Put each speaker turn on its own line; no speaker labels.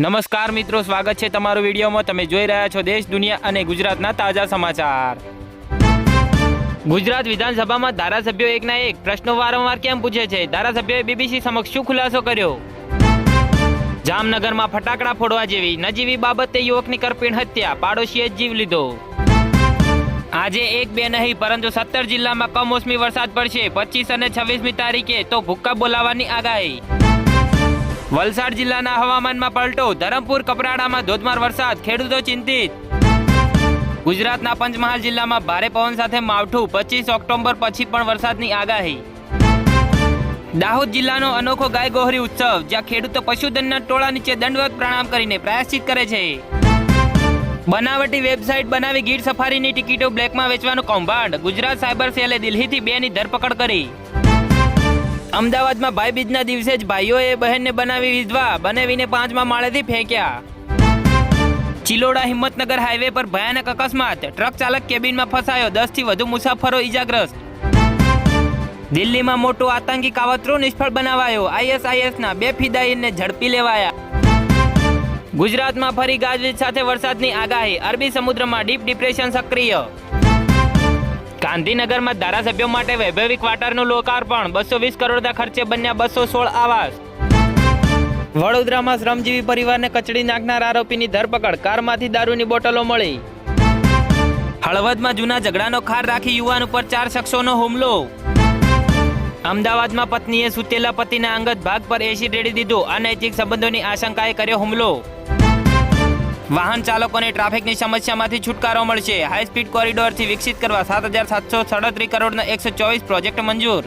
નમસ્કાર મિત્રો, સ્વાગત છે તમારું વિડીયોમાં. તમે જોઈ રહ્યા છો દેશ, દુનિયા અને ગુજરાતના તાજા સમાચાર. ગુજરાત વિધાનસભામાં ધારાસભ્યો એકના એક પ્રશ્નો વારંવાર કેમ પૂછે છે? ધારાસભ્યોએ બીબીસી સમક્ષ શું ખુલાસો કર્યો? જામનગરમાં ફટાકડા ફોડવા જેવી નજીવી બાબતે યુવકની કરપીણ હત્યા, પાડોશીએ જીવ લીધો. આજે એક બે નહીં, પરંતુ સત્તર જિલ્લામાં કમોસમી વરસાદ પડશે. પચીસ અને છવ્વીસમી તારીખે તો ભૂક્કા બોલાવવાની આગાહી. વલસાડ જિલ્લાના હવામાનમાં પલટો. ધરમપુર, કપરાડામાં ધોધમાર વરસાદ. ખેડૂતો ચિંતિત. ગુજરાતના પંચમહાલ જિલ્લામાં ભારે પવન સાથે માવઠું. પચીસ ઓક્ટોબર પછી પણ વરસાદની આગાહી. દાહોદ જિલ્લાનો અનોખો ગાય ગોહરી ઉત્સવ, જ્યાં ખેડૂતો પશુધનના ટોળા નીચે દંડવત પ્રણામ કરીને પ્રાયશ્ચિત કરે છે. બનાવટી વેબસાઇટ બનાવી ગીર સફારીની ટિકિટો બ્લેકમાં વેચવાનું કૌભાંડ. ગુજરાત સાયબર સેલે દિલ્હીથી બેની ધરપકડ કરી. અમદાવાદમાં ભાઈ બીજના દિવસે જ ભાઈઓએ બહેનને બનાવી વિધવા બનાવીને પાંચમા માળેથી ફેંક્યા. ચિલોડા હિંમતનગર હાઈવે પર ભયાનક અકસ્માત. ટ્રક ચાલક કેબિનમાં ફસાયો. દસથી વધુ મુસાફરો ઈજાગ્રસ્ત. દિલ્હીમાં મોટો આતંકી કાવતરો નિષ્ફળ બનાવાયો. આઈએસઆઈએસના બે ફિદાઈનને ઝડપી લેવાયા. ગુજરાતમાં ફરી ગાજવીજ સાથે વરસાદની આગાહી. અરબી સમુદ્રમાં ડીપ ડિપ્રેશન સક્રિય. ગાંધીનગરમાં ધારાસભ્યો માટે વૈભવી ક્વાર્ટરનું લોકાર્પણ. બસો વીસ કરોડના ખર્ચે બન્યા બસો સોળ આવાસ. વડોદરામાં શ્રમજીવી પરિવારને કચડી નાખનાર આરોપીની ધરપકડ. કારમાંથી દારૂની બોટલો મળી. હળવદમાં જૂના ઝઘડાનો ખાર રાખી યુવાન ઉપર ચાર શખ્સોનો હુમલો. અમદાવાદમાં પત્નીએ સુતેલા પતિના અંગત ભાગ પર એસિડ રેડી દીધો. અનૈતિક સંબંધોની આશંકાએ કર્યો હુમલો. વાહન ચાલકોને ટ્રાફિકની સમસ્યામાંથી છુટકારો મળશે. હાઈ સ્પીડ કોરિડોરથી વિકસિત કરવા સાત હજાર સાતસો સડત્રીસ કરોડના એકસો ચોવીસ પ્રોજેક્ટ મંજૂર.